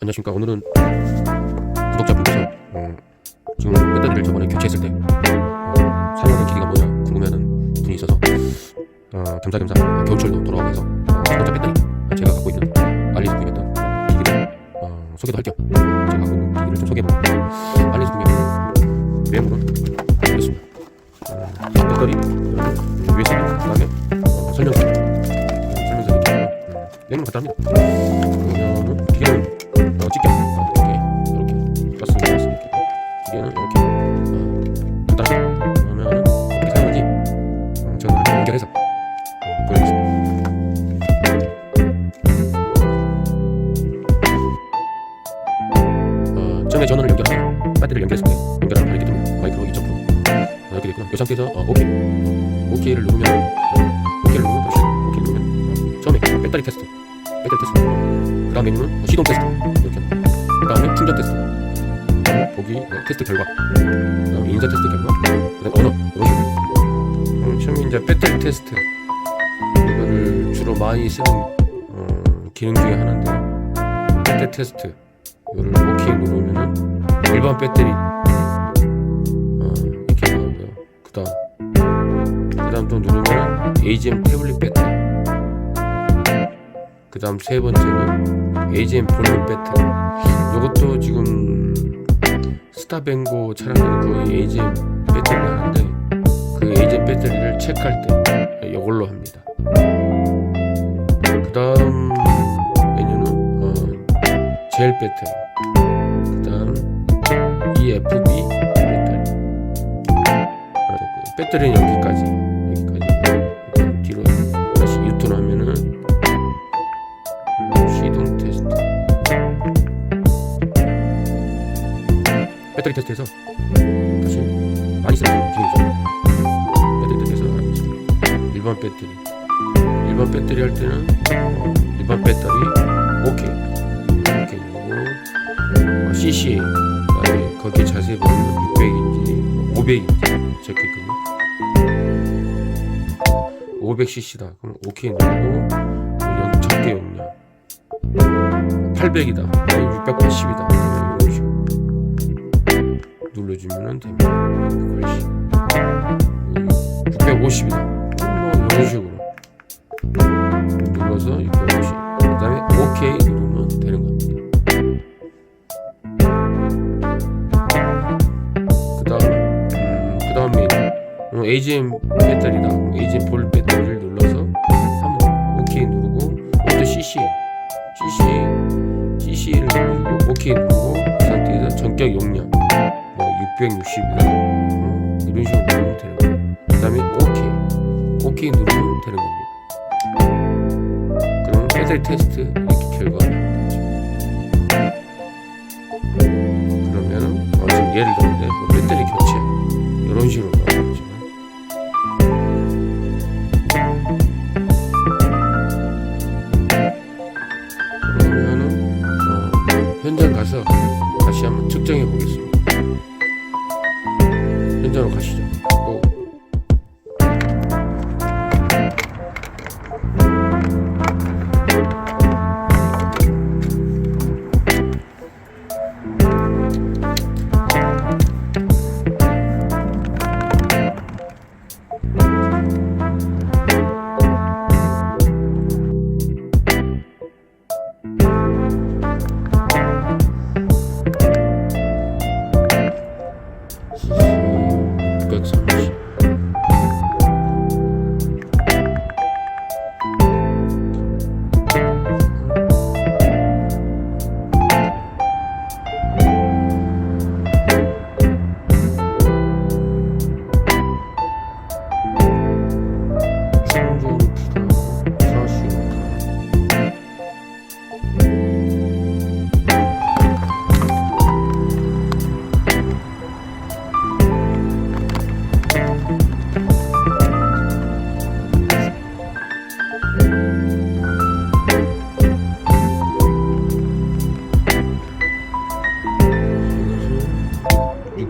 안녕하십니까. 오늘은 구독자분께서 어, 지금 배터리를 저번에 교체했을 때 어, 사용하는 길이가 뭐냐 궁금해하는 분이 있어서 어, 겸사겸사 어, 겨울철도 돌아오고 해서 어, 자동차 배터리 어, 제가 갖고 있는 알리에서 구입했던 기기를 어, 소개도 할겸 제가 갖고 있는 기기를 좀 소개해보고 알리에서 구입한 외모는 이렇습니다. 어, 배터리 USB 그 다음에 어, 설명서 설명서. 음, 내용은 간단합니다 어, 전에 전원을 연결하고 배터리를 연결했을 때 연결하는 이렇게 됩니다. 마이크로 2.0 어, 이렇게 됐고요. 이 상태에서 어, 오케이 오케이를 누르면 어, 오케이를 누르면 다시 오케이 누르면 어, 처음에 배터리 테스트. 배터리 테스트. 그 다음 메뉴는 어, 시동 테스트. 이렇게 그 다음에 충전 테스트. 보기 어, 테스트 결과. 그 다음에 인자 테스트 결과. 그 다음에 언어. 이런 식으로 음, 처음에 이제 배터리 테스트 많이 쓰는 어, 기능 중에 하나인데 배터리 테스트. 이거를 오케이 누르면은 일반 배터리. 어, 이렇게 나오고요. 그 다음 그 다음 또 누르면 AGM 태블릿 배터리. 그 다음 세 번째는 AGM 볼륨 배터리. 이것도 지금 스타뱅고 차량들은 거의 AGM 배터리를 하는데 그 AGM 배터리를 체크할 때 이걸로 합니다 배터리 그 다음 EFB 배터리. 배터리는 여기까지 여기까지. 그다음 뒤로 다시 유턴하면은 음, 시동 테스트. 배터리 테스트에서 다시 많이 쓰는 기능이죠 배터리 기능. 일반 배터리. 일반 배터리 할 때는 어, 일반 배터리 오케이 누르고 어, CC 그다음에 거기에 자세히 보면 600인지 500인지 적혀있거든요 500cc다. 그럼 오케이 누르고 연 적게 용량. 800이다. 680이다. 이런 식으로 눌러주면 됩니다. 훨씬 650이다. 뭐 이런 식으로 AGM 배터리다 AGM 볼 배터리를 눌러서 한번 오케이 누르고 이것도 CC CC CC를 누르고 오케이 누르고 그 상태에서 전격 용량 뭐 660이다 어, 이런 식으로 누르면 되는 거예요. 그 다음에 오케이 오케이 누르면 되는 겁니다. 그럼 배터리 테스트 이렇게 나오죠 그러면은 어, 지금 예를 들는데 뭐 배터리 교체. 이런 식으로 그러면은 어, 현장 가서 다시 한번 측정해 보겠습니다. 현장으로 가시죠.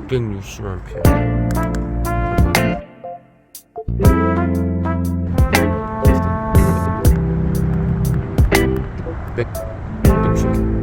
660만 표. 100, 160.